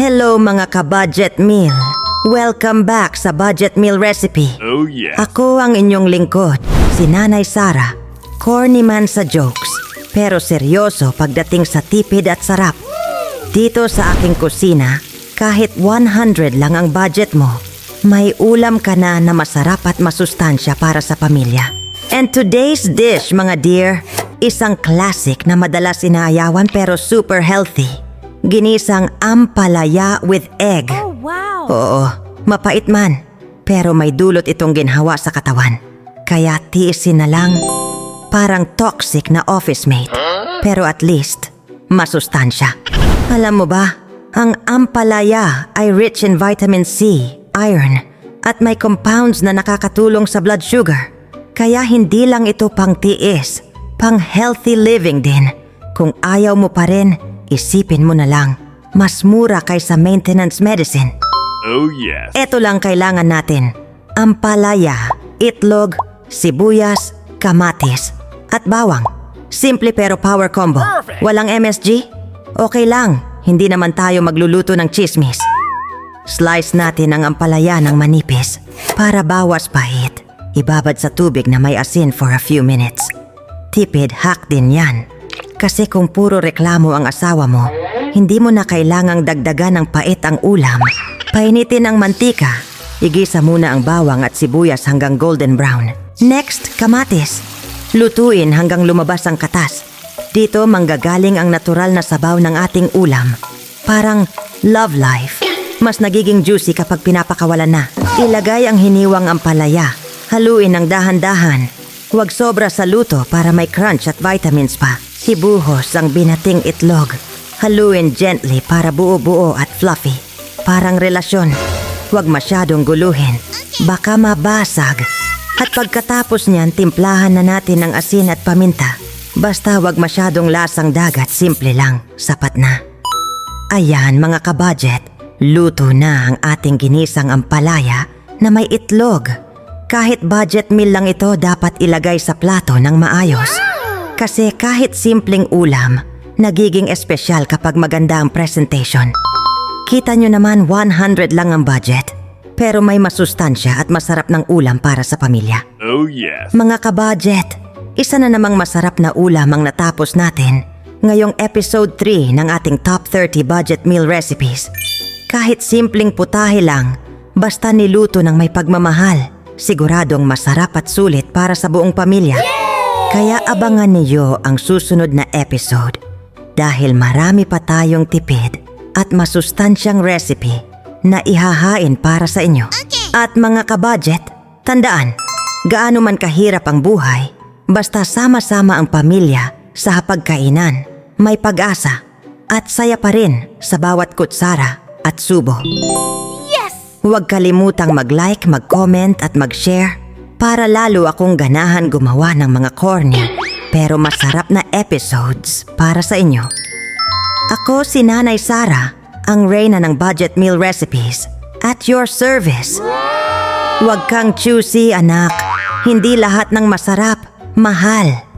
Hello mga ka-budget meal. Welcome back sa Budget Meal Recipe. Oh yeah. Ako ang inyong lingkod, si Nanay Sara. Corny man sa jokes, pero seryoso pagdating sa tipid at sarap. Dito sa aking kusina, kahit 100 lang ang budget mo, may ulam ka na na masarap at masustansya para sa pamilya. And today's dish, mga dear, isang classic na madalas inaayawan pero super healthy. Ginisang ampalaya with egg. Oh, wow. Oo, mapait man. Pero may dulot itong ginhawa sa katawan. Kaya tiisin na lang. Parang toxic na office mate. Pero at least, masustansya. Alam mo ba, ang ampalaya ay rich in vitamin C, iron, at may compounds na nakakatulong sa blood sugar. Kaya hindi lang ito pang tiis, pang healthy living din. Kung ayaw mo pa rin, isipin mo na lang, mas mura kaysa maintenance medicine. Oh yes. Ito lang kailangan natin. Ampalaya, itlog, sibuyas, kamatis, at bawang. Simple pero power combo. Walang MSG? Okay lang, hindi naman tayo magluluto ng chismis. Slice natin ang ampalaya ng manipis para bawas pahit. Ibabad sa tubig na may asin for a few minutes. Tipid hack din yan. Kasi kung puro reklamo ang asawa mo, hindi mo na kailangang dagdagan ng pait ang ulam. Painitin ang mantika. Igisa muna ang bawang at sibuyas hanggang golden brown. Next, kamatis. Lutuin hanggang lumabas ang katas. Dito manggagaling ang natural na sabaw ng ating ulam. Parang love life. Mas nagiging juicy kapag pinapakawalan na. Ilagay ang hiniwang ampalaya. Haluin ng dahan-dahan. Huwag sobra sa luto para may crunch at vitamins pa. Ibuhos ang binating itlog. Haluin gently para buo-buo at fluffy. Parang relasyon. Huwag masyadong guluhin. Baka mabasag. At pagkatapos niyan, timplahan na natin ng asin at paminta. Basta wag masyadong lasang dagat, simple lang, sapat na. Ayan mga kabudget, luto na ang ating ginisang ampalaya na may itlog. Kahit budget meal lang ito dapat ilagay sa plato ng maayos. Kasi kahit simpleng ulam, nagiging espesyal kapag maganda ang presentation. Kita nyo naman 100 lang ang budget, pero may masustansya at masarap ng ulam para sa pamilya. Oh yes. Mga kabudget, isa na namang masarap na ulam ang natapos natin ngayong episode 3 ng ating top 30 budget meal recipes. Kahit simpleng putahe lang, basta niluto ng may pagmamahal, siguradong masarap at sulit para sa buong pamilya. Kaya abangan niyo ang susunod na episode dahil marami pa tayong tipid at masustansyang recipe na ihahain para sa inyo. At mga kabudget, tandaan, gaano man kahirap ang buhay, basta sama-sama ang pamilya sa hapagkainan, may pag-asa at saya pa rin sa bawat kutsara at subo. Yes! Huwag kalimutang mag-like, mag-comment at mag-share para lalo akong ganahan gumawa ng mga corny pero masarap na episodes para sa inyo. Ako si Nanay Sara, ang reyna ng budget meal recipes at your service. Huwag kang choosy anak, hindi lahat ng masarap, mahal.